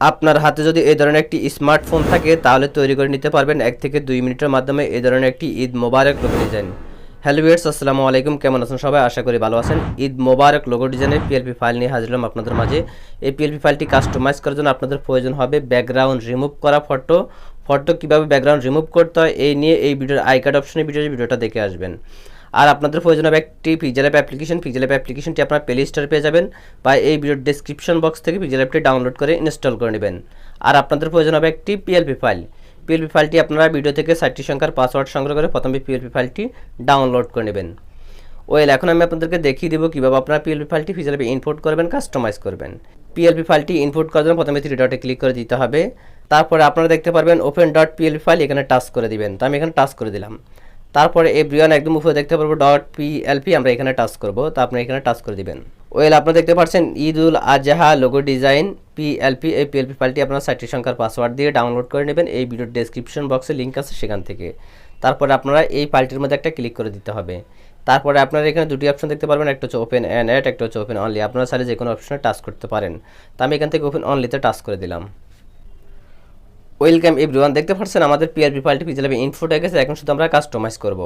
আপনার হাতে যদি এই ধরনের একটি স্মার্টফোন থাকে, তাহলে তৈরি করে নিতে পারবেন এক থেকে দুই মিনিটের মাধ্যমে এই ধরনের একটি Eid Mubarak logo design hello viewers আসসালামু আলাইকুম। কেমন আছেন সবাই? আশা করি ভালো আছেন। ঈদ মোবারক লোগো ডিজাইনের পিএলপি ফাইল নিয়ে হাজির হলাম আপনাদের মাঝে। এই পিএলপি ফাইলটি কাস্টমাইজ করার জন্য আপনাদের প্রয়োজন হবে ব্যাকগ্রাউন্ড রিমুভ করা ফটো ফটো কীভাবে ব্যাকগ্রাউন্ড রিমুভ করতে হয়, এই নিয়ে এই ভিডিওর আই কার্ড অপশনে ভিডিও ভিডিওটা দেখে আসবেন। আর আপনাদের প্রয়োজন হবে একটি pixel app application pixel app অ্যাপ্লিকেশনটি আপনার প্লে স্টোরে পেয়ে যাবেন বা এই ভিডিওর ডিসক্রিপশন বক্স থেকে পিকজেল অ্যাপটি ডাউনলোড করে ইনস্টল করে নেবেন। আর আপনাদের প্রয়োজন হবে একটি পিএলপি ফাইল পিএলপি ফাইলটি আপনারা ভিডিও থেকে ষাটটি সংখ্যার পাসওয়ার্ড সংগ্রহ করে প্রথমে পিএলপি ফাইলটি ডাউনলোড করে নেবেন। ওয়েল, এখন আমি আপনাদেরকে দেখিয়ে দেবো কীভাবে আপনারা পিএলপি ফাইলটি পিকজেল অ্যাপে ইনপুট করবেন কাস্টমাইজ করবেন। পিএলপি ফাইলটি ইনপুট করার জন্য প্রথমে থ্রি ডটে ক্লিক করে দিতে হবে। তারপরে আপনারা দেখতে পারবেন ওপেন ডট পিএলপি ফাইল এখানে টাচ করে দিবেন। তো আমি এখানে টাচ করে দিলাম। তারপরে এভরিওয়ান একদম উপরে দেখতে পারব ডট পিএলপি আমরা এখানে টাচ করব। তো আপনি এখানে টাচ করে দিবেন। ওয়েল আপনারা দেখতে পাচ্ছেন Eidul Azha logo design PLP এই পিএলপি ফাইলটি আপনার ষাটটি সংখ্যার পাসওয়ার্ড দিয়ে ডাউনলোড করে নেবেন। এই ভিডিওর ডেসক্রিপশন বক্সে লিঙ্ক আছে সেখান থেকে। তারপরে আপনারা এই ফাইলটির মধ্যে একটা ক্লিক করে দিতে হবে। তারপরে আপনারা এখানে দুটি অপশন দেখতে পারবেন, একটা হচ্ছে ওপেন অ্যান্ড একটা হচ্ছে ওপেন অনলি আপনারা চাইলে যে কোনো অপশনে টাচ করতে পারেন। তো আমি এখান থেকে ওপেন অনলিতে টাচ করে দিলাম। ওয়েলকাম এভরিওয়ান, দেখতে পাচ্ছেন আমাদের পিআরপি ফাইলটি পিজেলাবে ইনফোট গেছে, এখন শুধু আমরা কাস্টমাইজ করব।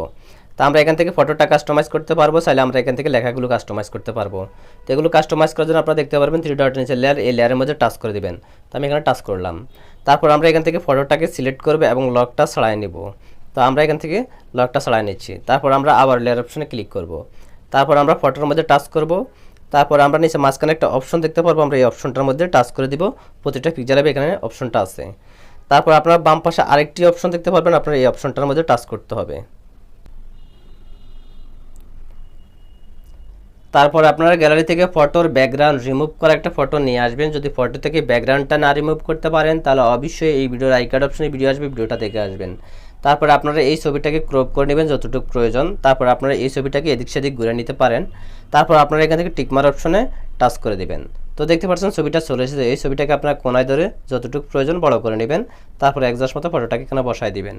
তো আমরা এখান থেকে ফটোটা কাস্টমাইজ করতে পারব, চাইলে আমরা এখান থেকে লেখাগুলো কাস্টমাইজ করতে পারব। তো এগুলো কাস্টমাইজ করার জন্য আপনারা দেখতে পারবেন থ্রি ডট নিচে লেয়ার এই লেয়ারের মধ্যে টাচ করে দেবেন। তো আমি এখানে টাচ করলাম। তারপর আমরা এখান থেকে ফটোটাকে সিলেক্ট করব এবং লকটা ছাড়াই নেব। তো আমরা এখান থেকে লকটা ছাড়াই নিচ্ছি। তারপর আমরা আবার লেয়ার অপশনে ক্লিক করব। তারপর আমরা ফটোর মধ্যে টাচ করব। তারপর আমরা নিচে মাঝখানে একটা অপশন দেখতে পারব, আমরা এই অপশনটার মধ্যে টাচ করে দিব। প্রতিটা পিকচারে এখানে অপশনটা আছে। তারপর আপনারা বাম পাশে আরেকটি অপশন দেখতে পারবেন, আপনার এই অপশনটার মধ্যে টাচ করতে হবে। তারপর আপনারা গ্যালারি থেকে ফটোর ব্যাকগ্রাউন্ড রিমুভ করা একটা ফটো নিয়ে আসবেন। যদি ফটো থেকে ব্যাকগ্রাউন্ডটা না রিমুভ করতে পারেন, তাহলে অবশ্যই এই ভিডিওর আই কার্ড অপশনে ভিডিও আসবে ভিডিওটা দেখে আসবেন। তারপর আপনারা এই ছবিটাকে ক্রপ করে নেবেন যতটুকু প্রয়োজন। তারপর আপনারা এই ছবিটাকে এদিক সেদিক ঘুরে নিতে পারেন। তারপর আপনারা এখান থেকে টিকমার অপশনে টাচ করে দেবেন। তো দেখতে পাচ্ছেন, ছবিটা চলে এসেছে। এই ছবিটাকে আপনার কোনায় ধরে যতটুকু প্রয়োজন বড় করে নেবেন, তারপর একজাস্ট মতো ফটোটাকে এখানে বসায় দিবেন।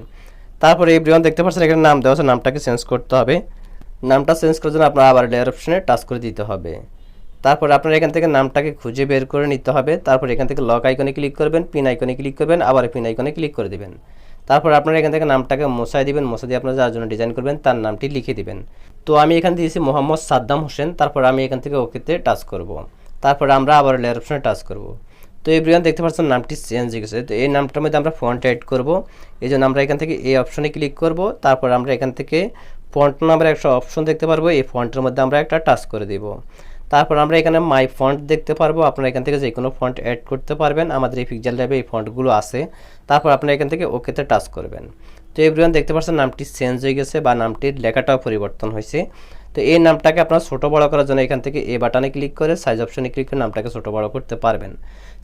তারপরে এই ব্রিয়ন দেখতে পাচ্ছেন, এখানে নাম দেওয়া নামটাকে চেঞ্জ করতে হবে। নামটা চেঞ্জ করার জন্য আপনার আবার লেয়ার অপশনে টাচ করে দিতে হবে। তারপর আপনার এখান থেকে নামটাকে খুঁজে বের করে নিতে হবে। তারপর এখান থেকে লক আইকনে ক্লিক করবেন পিন আইকনে ক্লিক করবেন, আবার পিন আইকনে ক্লিক করে দিবেন। তারপর আপনারা এখান থেকে নামটাকে মশাই দিবেন মশা দিয়ে আপনারা যার জন্য ডিজাইন করবেন, তার নামটি লিখে দিবেন। তো আমি এখান থেকে দিয়েছি মোহাম্মদ সাদ্দাম হোসেন, তারপর আমি এখান থেকে ওকেতে টাচ করব। তারপর আমরা আবার লেয়ার অপশনে টাচ করব। তো এই ব্রিয়ান দেখতে পাচ্ছেন নামটি চেঞ্জ হয়ে গেছে। তো এই নামটার মধ্যে আমরা ফন্ট অ্যাড করব। এই জন্য আমরা এখান থেকে এই অপশনে ক্লিক করব। তারপর আমরা এখান থেকে ফন্ট নামের একটা অপশন দেখতে পারব। এই ফন্টের মধ্যে আমরা একটা টাচ করে দিব। তারপর আমরা এখানে মাই ফন্ট দেখতে পারব। আপনারা এখান থেকে যে কোনো ফন্ট অ্যাড করতে পারবেন। আমাদের এই পিকজাল ল্যাবে এই ফন্টগুলো আছে। তারপর আপনারা এখান থেকে ওকেতে টাচ করবেন। তো এভরিওয়ান দেখতে পাচ্ছেন নামটি চেঞ্জ হয়ে গেছে বা নামটির লেখাটাও পরিবর্তন হয়েছে। তো এই নামটাকে আপনারা ছোটো বড় করার জন্য এখান থেকে এ বাটনে ক্লিক করে সাইজ অপশনে ক্লিক করে নামটাকে ছোটো বড় করতে পারবেন।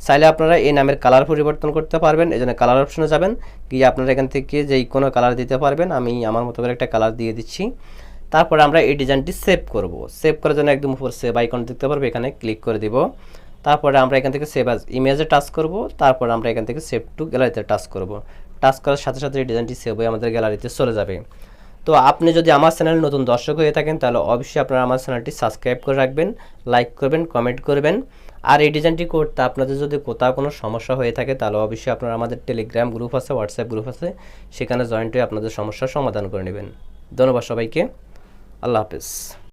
চাইলে আপনারা এই নামের কালার পরিবর্তন করতে পারবেন, এই জন্য কালার অপশনে যাবেন। গিয়ে আপনারা এখান থেকে যেই কোনো কালার দিতে পারবেন, আমি আমার মতো করে একটা কালার দিয়ে দিচ্ছি। তারপর আমরা এই ডিজাইনটি সেভ করব। সেভ করার জন্য একদম উপর সেভ আইকন দেখতে পারব, এখানে ক্লিক করে দিব। তারপরে আমরা এখান থেকে সেভ আজ ইমেজে টাচ করব। তারপর আমরা এখান থেকে সেভ টু গ্যালারিতে টাচ করব। টাচ করার সাথে সাথে এই ডিজাইনটি সেভ হয়ে আমাদের গ্যালারিতে চলে যাবে। তো আপনি যদি আমার চ্যানেল নতুন দর্শক হয়ে থাকেন, তাহলে অবশ্যই আপনারা আমার চ্যানেলটি সাবস্ক্রাইব করে রাখবেন, লাইক করবেন, কমেন্ট করবেন। আর এই ডিজাইনটি করতে আপনাদের যদি কোথাও কোনো সমস্যা হয়ে থাকে, তাহলে অবশ্যই আপনারা আমাদের টেলিগ্রাম গ্রুপ আছে, হোয়াটসঅ্যাপ গ্রুপ আছে, সেখানে জয়েন্ট হয়ে আপনাদের সমস্যার সমাধান করে নেবেন। ধন্যবাদ সবাইকে। আল্লাহ হাফেজ।